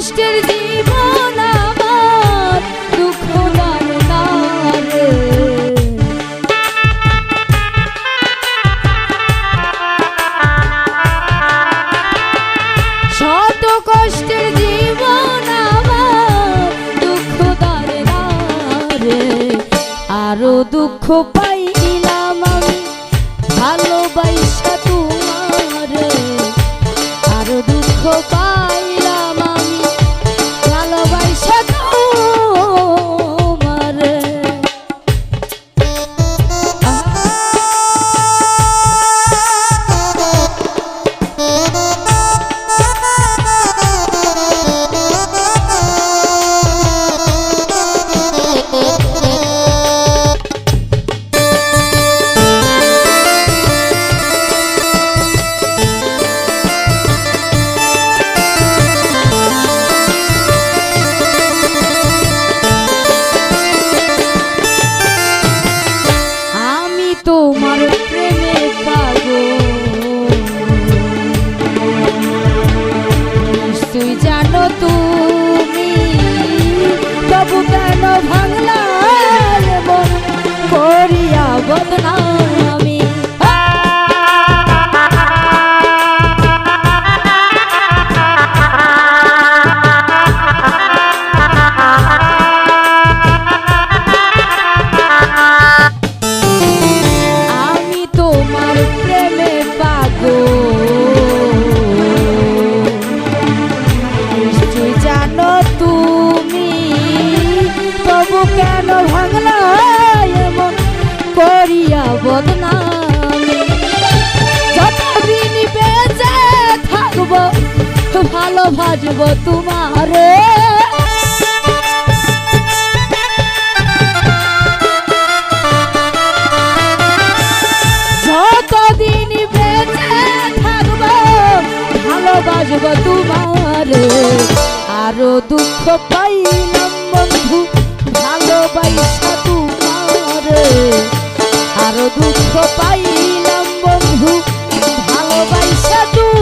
কষ্টের জীবন আমার দুঃখ শত কষ্টের জীবন আমার দুঃখ দারে রে। আরও দুঃখ নিশ্চয়ই জানো তুমি ভাঙলা এমন করিয়া বদনামি। যতদিন বেঁচে থাকব ভালোবাসবো তোমারে। যতদিন বেঁচে থাকব ভালোবাসবো তোমারে। আরও দুঃখ পাইলাম বন্ধু। ভালোবাসা তোমারে। আরও দুঃখ পাইলাম বন্ধু তোমারে।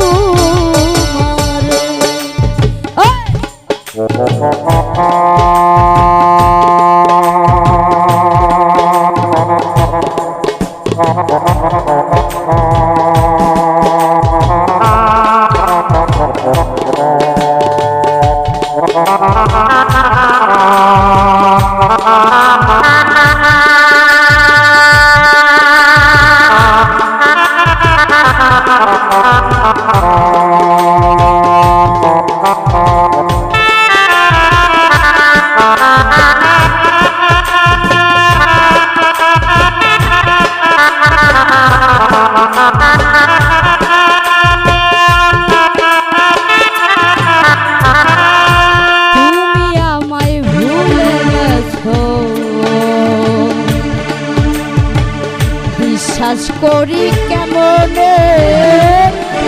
বিশ্বাস করি কেমনে?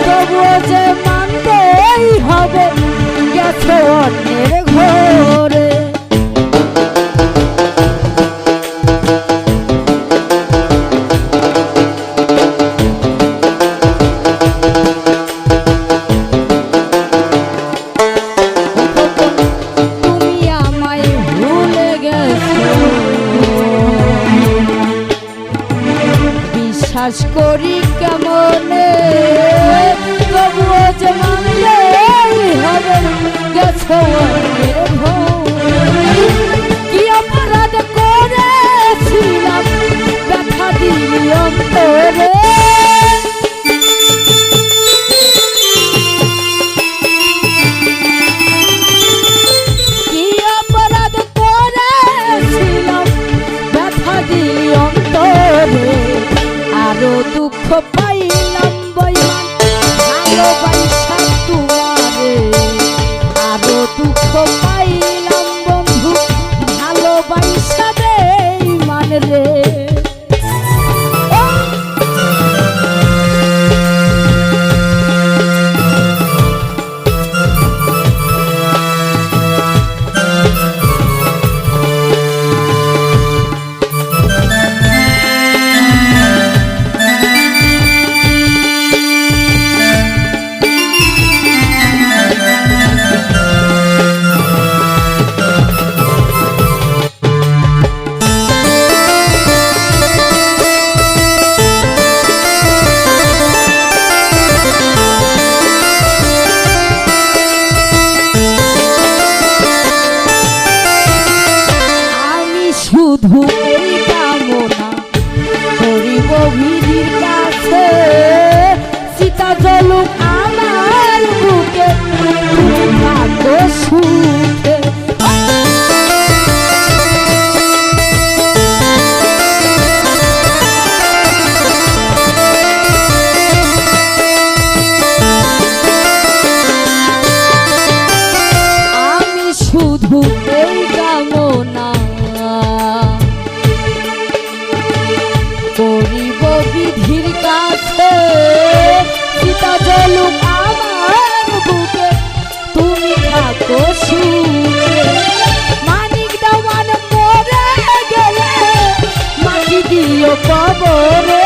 তবুও যে মানতেই হবে গেছে অন্যের ঘরে। বিশ্বাস করি কেমনে তবুও যে মানলে হবে গেছো। কি অপরাধ করেছিলাম ব্যথা দিলি অন্তরে চলুক সীতা আমার বুকে তুমি থাকো সুখে। মানিক দেওয়ান মরে গেলে মাটি দিও কবরে